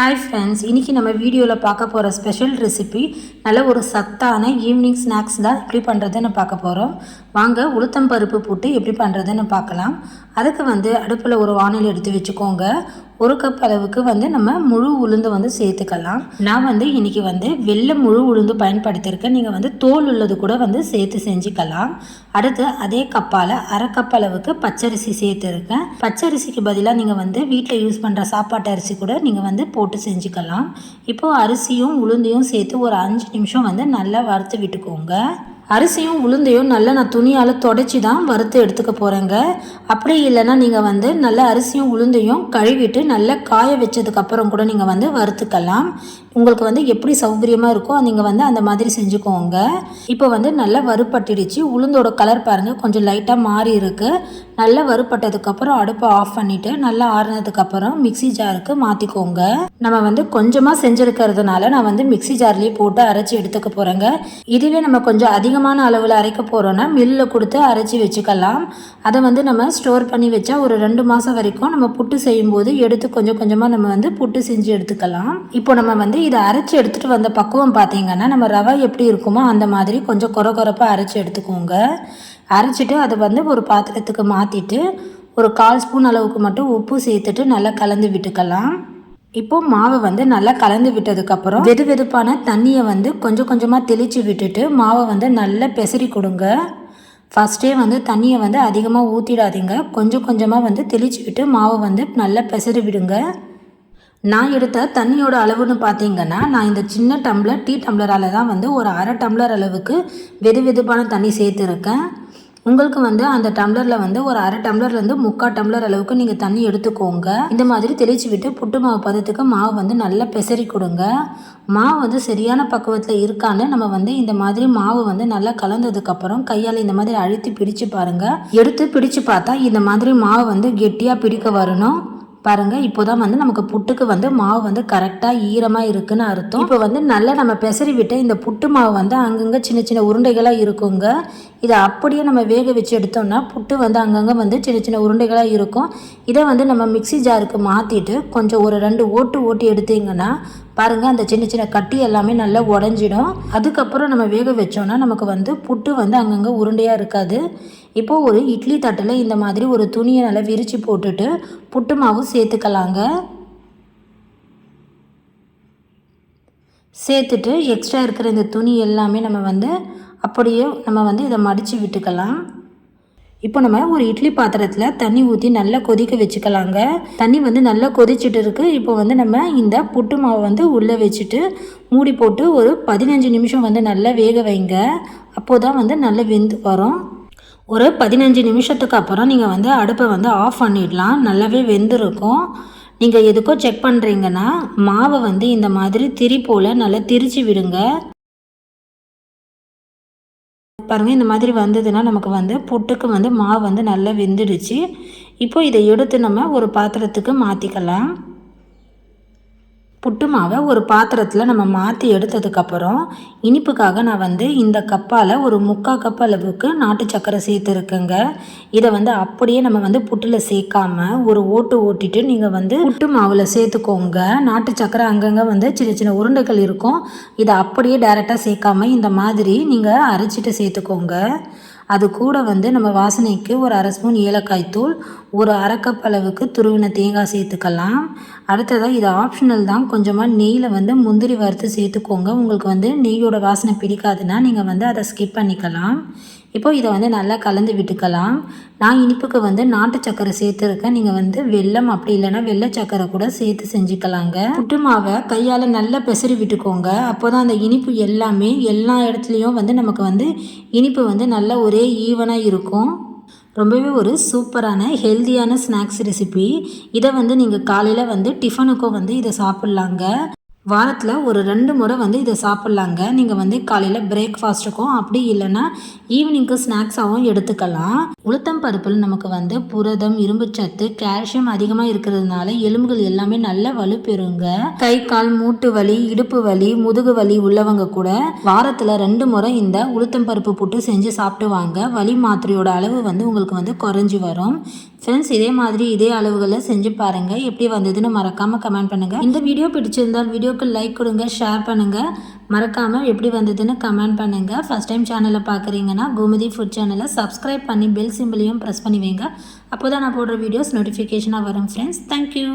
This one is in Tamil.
ஹாய் ஃப்ரெண்ட்ஸ் இன்றைக்கி நம்ம வீடியோவில் பார்க்க போகிற ஸ்பெஷல் ரெசிபி நல்ல ஒரு சத்தான ஈவினிங் ஸ்நாக்ஸ் தான் எப்படி பண்ணுறதுன்னு பார்க்க போகிறோம் வாங்க உளுத்தம் பருப்பு போட்டு எப்படி பண்ணுறதுன்னு பார்க்கலாம். அதுக்கு வந்து அடுப்பில் ஒரு வானல் எடுத்து வச்சுக்கோங்க. ஒரு கப் அளவுக்கு வந்து நம்ம முழு உளுந்து வந்து சேர்த்துக்கலாம். நான் வந்து இன்றைக்கி வந்து வெள்ளை முழு உளுந்து பயன்படுத்தியிருக்கேன். நீங்கள் வந்து தோல் உள்ளது கூட வந்து சேர்த்து செஞ்சுக்கலாம். அடுத்து அதே கப்பால் அரை கப் அளவுக்கு பச்சரிசி சேர்த்துருக்கேன். பச்சரிசிக்கு பதிலாக நீங்கள் வந்து வீட்டில் யூஸ் பண்ணுற சாப்பாட்டு அரிசி கூட நீங்கள் வந்து போட்டு செஞ்சுக்கலாம். இப்போது அரிசியும் உளுந்தையும் சேர்த்து ஒரு அஞ்சு நிமிஷம் வந்து நல்லா வறுத்து விட்டுக்கோங்க. அரிசியும் உளுந்தையும் நல்லா நான் துணியால் தொடச்சி தான் வறுத்து எடுத்துக்க போகிறேங்க அப்படி இல்லைன்னா நீங்கள் வந்து நல்லா அரிசியும் உளுந்தையும் கழுவிட்டு நல்லா காய வச்சதுக்கப்புறம் கூட நீங்கள் வந்து வறுத்துக்கலாம். உங்களுக்கு வந்து எப்படி சௌகரியமாக இருக்கோ நீங்கள் வந்து அந்த மாதிரி செஞ்சுக்கோங்க. இப்போ வந்து நல்லா வறுப்பட்டுடுச்சு உளுந்தோட கலர் பாருங்கள் கொஞ்சம் லைட்டாக மாறி இருக்குது நல்லா வறுப்பட்டதுக்கப்புறம் அடுப்பை ஆஃப் பண்ணிவிட்டு நல்லா ஆறுனதுக்கப்புறம் மிக்சி ஜாருக்கு மாற்றிக்கோங்க நம்ம வந்து கொஞ்சமாக செஞ்சுருக்கிறதுனால நான் வந்து மிக்சி ஜார்லேயே போட்டு அரைச்சி எடுத்துக்க போகிறேங்க இதுவே நம்ம கொஞ்சம் அதிகமான அளவில் அரைக்க போகிறோன்னா மில்லில் கொடுத்து அரைச்சி வச்சுக்கலாம். அதை வந்து நம்ம ஸ்டோர் பண்ணி வச்சா ஒரு ரெண்டு மாதம் வரைக்கும் நம்ம புட்டு செய்யும்போது எடுத்து கொஞ்சம் கொஞ்சமாக நம்ம வந்து புட்டு செஞ்சு எடுத்துக்கலாம். இப்போ நம்ம வந்து இதை அரைச்சி எடுத்துகிட்டு வந்த பக்குவம் பார்த்தீங்கன்னா நம்ம ரவை எப்படி இருக்குமோ அந்த மாதிரி கொஞ்சம் குறை குறைப்பாக அரைச்சி எடுத்துக்கோங்க. அரைச்சிட்டு அதை வந்து ஒரு பாத்திரத்துக்கு மாற்றிட்டு ஒரு கால் ஸ்பூன் அளவுக்கு மட்டும் உப்பு சேர்த்துட்டு நல்லா கலந்து விட்டுக்கலாம். இப்போ மாவை வந்து நல்லா கலந்து விட்டதுக்கப்புறம் வெது வெதுப்பான தண்ணியை வந்து கொஞ்சம் கொஞ்சமாக தெளித்து விட்டுட்டு மாவை வந்து நல்லா பெசரி கொடுங்க. ஃபஸ்ட்டே வந்து தண்ணியை வந்து அதிகமாக ஊற்றிடாதீங்க கொஞ்சம் கொஞ்சமாக வந்து தெளித்து விட்டு மாவை வந்து நல்லா பெசரி விடுங்க. நான் எடுத்த தண்ணியோட அளவுன்னு பார்த்தீங்கன்னா நான் இந்த சின்ன டம்ளர் டீ டம்ளரால் தான் வந்து ஒரு அரை டம்ளர் அளவுக்கு வெது வெதுப்பான தண்ணி சேர்த்துருக்கேன். உங்களுக்கு வந்து அந்த டம்ளரில் வந்து ஒரு அரை டம்ளர்லேருந்து முக்கால் டம்ளர் அளவுக்கு நீங்கள் தண்ணி எடுத்துக்கோங்க. இந்த மாதிரி தெளித்து விட்டு புட்டு மாவு பதத்துக்கு மாவு வந்து நல்லா பெசரி கொடுங்க. மாவு வந்து சரியான பக்குவத்தில் இருக்கான்னு நம்ம வந்து இந்த மாதிரி மாவு வந்து நல்லா கலந்ததுக்கப்புறம் கையால் இந்த மாதிரி அழுத்தி பிடிச்சு பாருங்கள் எடுத்து பிடிச்சு பார்த்தா இந்த மாதிரி மாவு வந்து கெட்டியாக பிடிக்க வரணும். பாருங்கள் இப்போ தான் வந்து நமக்கு புட்டுக்கு வந்து மாவு வந்து கரெக்டாக ஈரமாக இருக்குன்னு அர்த்தம். இப்போ வந்து நல்லா நம்ம பெசரி விட்டு இந்த புட்டு மாவு வந்து அங்கங்கே சின்ன சின்ன உருண்டைகளாக இருக்குங்க. இதை அப்படியே நம்ம வேக வச்சு எடுத்தோம்னா புட்டு வந்து அங்கங்கே வந்து சின்ன சின்ன உருண்டைகளாக இருக்கும். இதை வந்து நம்ம மிக்சி ஜாருக்கு மாற்றிட்டு கொஞ்சம் ஒரு ரெண்டு ஓட்டு ஓட்டி எடுத்தீங்கன்னா பாருங்கள் அந்த சின்ன சின்ன கட்டி எல்லாமே நல்லா உடஞ்சிடும். அதுக்கப்புறம் நம்ம வேக வச்சோன்னா நமக்கு வந்து புட்டு வந்து அங்கங்கே உருண்டையாக இருக்காது. இப்போது ஒரு இட்லி தட்டில் இந்த மாதிரி ஒரு துணியை நல்லா விரித்து போட்டுட்டு புட்டு மாவும் சேர்த்துக்கலாங்க. சேர்த்துட்டு எக்ஸ்ட்ரா இருக்கிற இந்த துணி எல்லாமே நம்ம வந்து அப்படியே நம்ம வந்து இதை மடித்து விட்டுக்கலாம். இப்போ நம்ம ஒரு இட்லி பாத்திரத்தில் தண்ணி ஊற்றி நல்லா கொதிக்க வச்சுக்கலாங்க. தண்ணி வந்து நல்லா கொதிச்சுட்டு இருக்குது இப்போ வந்து நம்ம இந்த புட்டு மாவை வந்து உள்ளே வச்சுட்டு மூடி போட்டு ஒரு பதினஞ்சு நிமிஷம் வந்து நல்லா வேக வைங்க. அப்போது தான் வந்து நல்லா வெந்து வரும். ஒரு பதினஞ்சு நிமிஷத்துக்கு அப்புறம் நீங்கள் வந்து அடுப்பை வந்து ஆஃப் பண்ணிடலாம். நல்லாவே வெந்திருக்கும். நீங்கள் எதுக்கோ செக் பண்ணுறீங்கன்னா மாவை வந்து இந்த மாதிரி திரி போல் நல்லா திரிச்சு விடுங்க. பாருங்கள் இந்த மாதிரி வந்ததுன்னா நமக்கு வந்து புட்டுக்கு வந்து மாவு வந்து நல்லா வெந்துடுச்சு. இப்போ இதை எடுத்து நம்ம ஒரு பாத்திரத்துக்கு மாற்றிக்கலாம் புட்டு மாவை ஒரு பாத்திரத்தில் நம்ம மாற்றி எடுத்ததுக்கப்புறம் இனிப்புக்காக நான் வந்து இந்த கப்பால் ஒரு முக்கால் கப் அளவுக்கு நாட்டு சக்கரை சேர்த்துருக்கேங்க இதை வந்து அப்படியே நம்ம வந்து புட்டில் சேர்க்காம ஒரு ஓட்டு ஓட்டிட்டு நீங்கள் வந்து புட்டு மாவில் சேர்த்துக்கோங்க. நாட்டு சக்கரை அங்கங்கே வந்து சின்ன சின்ன உருண்டைகள் இருக்கும். இதை அப்படியே டேரெக்டாக சேர்க்காம இந்த மாதிரி நீங்கள் அரைச்சிட்டு சேர்த்துக்கோங்க. அது கூட வந்து நம்ம வாசனைக்கு ஒரு அரை ஸ்பூன் ஏலக்காய் தூள் ஒரு அரைக்கப் அளவுக்கு துருவின தேங்காய் சேர்த்துக்கலாம். அடுத்ததாக இது ஆப்ஷனல் தான். கொஞ்சமாக நெய்யில் வந்து முந்திரி வறுத்து சேர்த்துக்கோங்க. உங்களுக்கு வந்து நெய்யோட வாசனை பிடிக்காதுன்னா நீங்கள் வந்து அதை ஸ்கிப் பண்ணிக்கலாம். இப்போ இதை வந்து நல்லா கலந்து விட்டுக்கலாம். நான் இனிப்புக்கு வந்து நாட்டு சக்கரை சேர்த்துருக்கேன். நீங்கள் வந்து வெல்லம் அப்படி இல்லைன்னா வெள்ளை சக்கரை கூட சேர்த்து செஞ்சுக்கலாங்க. புட்டு மாவை கையால் நல்லா பெசரி விட்டுக்கோங்க. அப்போ தான் அந்த இனிப்பு எல்லாமே எல்லா இடத்துலையும் வந்து நமக்கு வந்து இனிப்பு வந்து நல்லா ஒரே ஈவனாக இருக்கும். ரொம்பவே ஒரு சூப்பரான ஹெல்த்தியான ஸ்நாக்ஸ் ரெசிபி. இதை வந்து நீங்கள் காலையில் வந்து டிஃபனுக்கும் வந்து இதை சாப்பிட்லாங்க. வாரத்தில் ஒரு ரெண்டு முறை வந்து இதை சாப்பிட்லாங்க. நீங்கள் வந்து காலையில் பிரேக்ஃபாஸ்ட்டுக்கும் அப்படி இல்லைன்னா ஈவினிங்க்கு ஸ்நாக்ஸாகவும் எடுத்துக்கலாம். உளுத்தம் பருப்பில் நமக்கு வந்து புரதம் இரும்புச்சத்து கால்சியம் அதிகமாக இருக்கிறதுனால எலும்புகள் எல்லாமே நல்ல வலுப்பெறுங்க கை கால் மூட்டு வலி இடுப்பு வலி முதுகு வலி உள்ளவங்க கூட வாரத்தில் ரெண்டு முறை இந்த உளுத்தம் பருப்பு போட்டு செஞ்சு சாப்பிட்டு வாங்க. வலி மாத்திரையோட அளவு வந்து உங்களுக்கு வந்து குறைஞ்சி வரும். ஃப்ரெண்ட்ஸ் இதே மாதிரி இதே அளவுகளில் செஞ்சு பாருங்கள் எப்படி வந்ததுன்னு மறக்காமல் கமெண்ட் பண்ணுங்கள் இந்த வீடியோ பிடிச்சிருந்தால் வீடியோக்கு லைக் கொடுங்க ஷேர் பண்ணுங்கள் மறக்காமல் எப்படி வந்ததுன்னு கமெண்ட் பண்ணுங்கள் ஃபஸ்ட் டைம் சேனலை பார்க்குறீங்கன்னா கோமதி ஃபுட் சேனலை சப்ஸ்கிரைப் பண்ணி பெல் சிம்பிளையும் ப்ரெஸ் பண்ணி வைங்க. அப்போ தான் நான் போடுற வீடியோஸ் நோட்டிஃபிகேஷனாக வரும் ஃப்ரெண்ட்ஸ் தேங்க்யூ